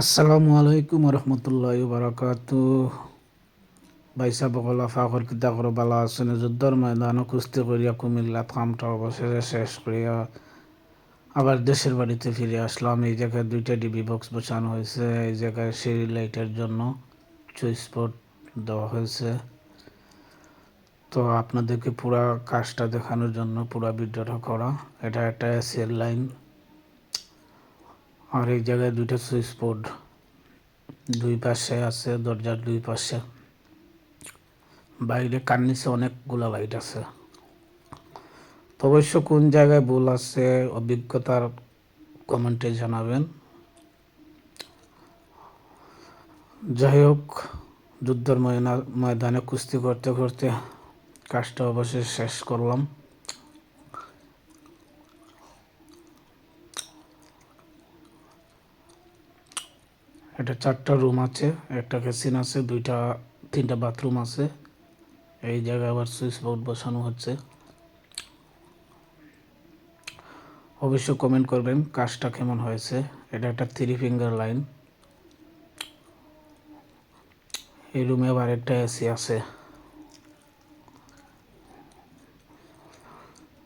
আসসালামু আলাইকুম রহমতুল্লাহ বারাকাত বাইসা বকলা ফাকর কিতা করে, বালা আছেন যুদ্ধর ময়দান কুস্তি করিয়া কুমিল্লা কামটা অবশেষে শেষ করিয়া আবার দেশের বাড়িতে ফিরে আসলাম, এই জায়গায় দুইটা ডিবি বক্স বসানো হয়েছে, এই জায়গায় সিঁড়ি লাইটের জন্য সুইচ বোর্ড দেওয়া হয়েছে। তো আপনাদেরকে পুরা কাজটা দেখানোর জন্য পুরা ভিডিওটা করা। এটা একটা এসিএল লাইন আর এই জায়গায় দুইটা সুইচ বোর্ড। দুই পাশে আছে, দরজার দুই পাশে। বাইরে কান্নিসে অনেকগুলো লাইট আছে। তো অবশ্য কোন জায়গায় ভুল আছে অভিজ্ঞতার কমেন্টে জানাবেন। যাই হোক, যুদ্ধের ময়দানে কুস্তি করতে করতে কাজটা অবশ্যই শেষ করলাম। এটা চারটা রুম আছে, একটা কিচেন আছে, দুইটা, তিনটা বাথরুম আছে। এই জায়গায় আবার সুইচ বোর্ড বসানো হচ্ছে। অবশ্যই কমেন্ট করবেন, কাজটা কেমন হয়েছে? এটা একটা থ্রি ফিঙ্গার লাইন এই রুমে আবার একটা এসি আছে।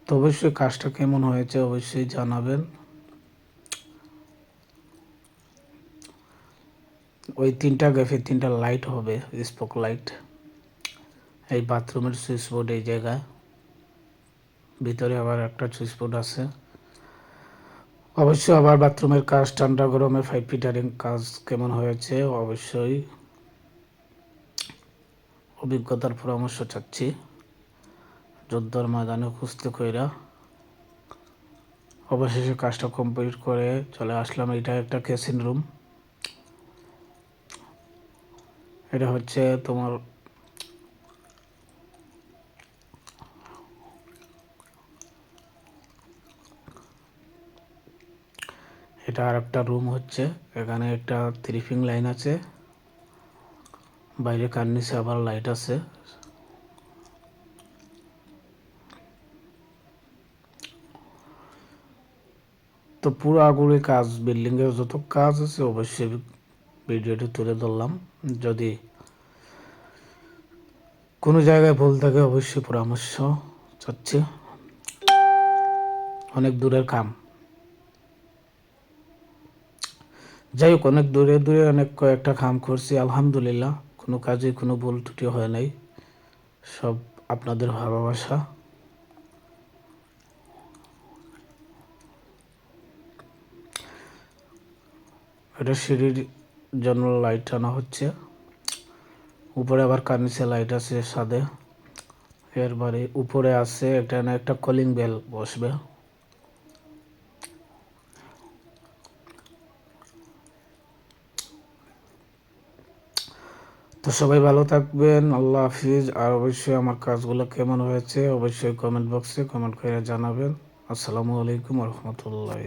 তো অবশ্যই কাজটা কেমন হয়েছে অবশ্যই জানাবেন। ওই তিনটা গ্যাফে তিনটা লাইট হবে স্পোক লাইট এই বাথরুমের সুইচ বোর্ড এই জায়গায়। ভিতরে আবার একটা সুইচ বোর্ড আছে। অবশ্য আবার বাথরুমের কাজ, ঠান্ডা গরমে ফাইভ ফিটারিং কাজ কেমন হয়েছে? অবশ্যই। অভিজ্ঞতার পরামর্শ চাচ্ছি। যুদ্ধর ময়দানে খুঁজতে কইরা। অবশেষে কাজটা কমপ্লিট করে চলে আসলাম। এটা একটা কেসিন রুম এটা হচ্ছে তোমার এটা আর একটা রুম হচ্ছে। এখানে একটা থ্রিফিং লাইন আছে। বাইরে কার্নিসে আবার লাইট আছে। তো পুরো আগুনে কাজ বিল্ডিংয়ের যত কাজ আছে, অবশ্যই ভিডিওটি তুলে ধরলাম। যদি কোনো জায়গায় ভুল থাকে, অবশ্যই পরামর্শ চাচ্ছি। অনেক দূরের কাম। যাই হোক, অনেক দূরে দূরে অনেক কয়েকটা কাম করছি, আলহামদুলিল্লাহ। কোনো কাজে কোনো ভুল ত্রুটি হয় নাই। সব আপনাদের ভালোবাসা। এটা সিঁড়ির জন্য লাইট আনা হচ্ছে। উপরে আবার কার্নিসে লাইট আছে সাদে এরবারে উপরে আছে একটা না একটা কলিং বেল বসবে। তো সবাই ভালো থাকবেন, আল্লাহ হাফিজ। আর অবশ্যই আমার কাজগুলো কেমন হয়েছে অবশ্যই কমেন্ট বক্সে কমেন্ট করে জানাবেন। আসসালামু আলাইকুম রহমতুল্লাহ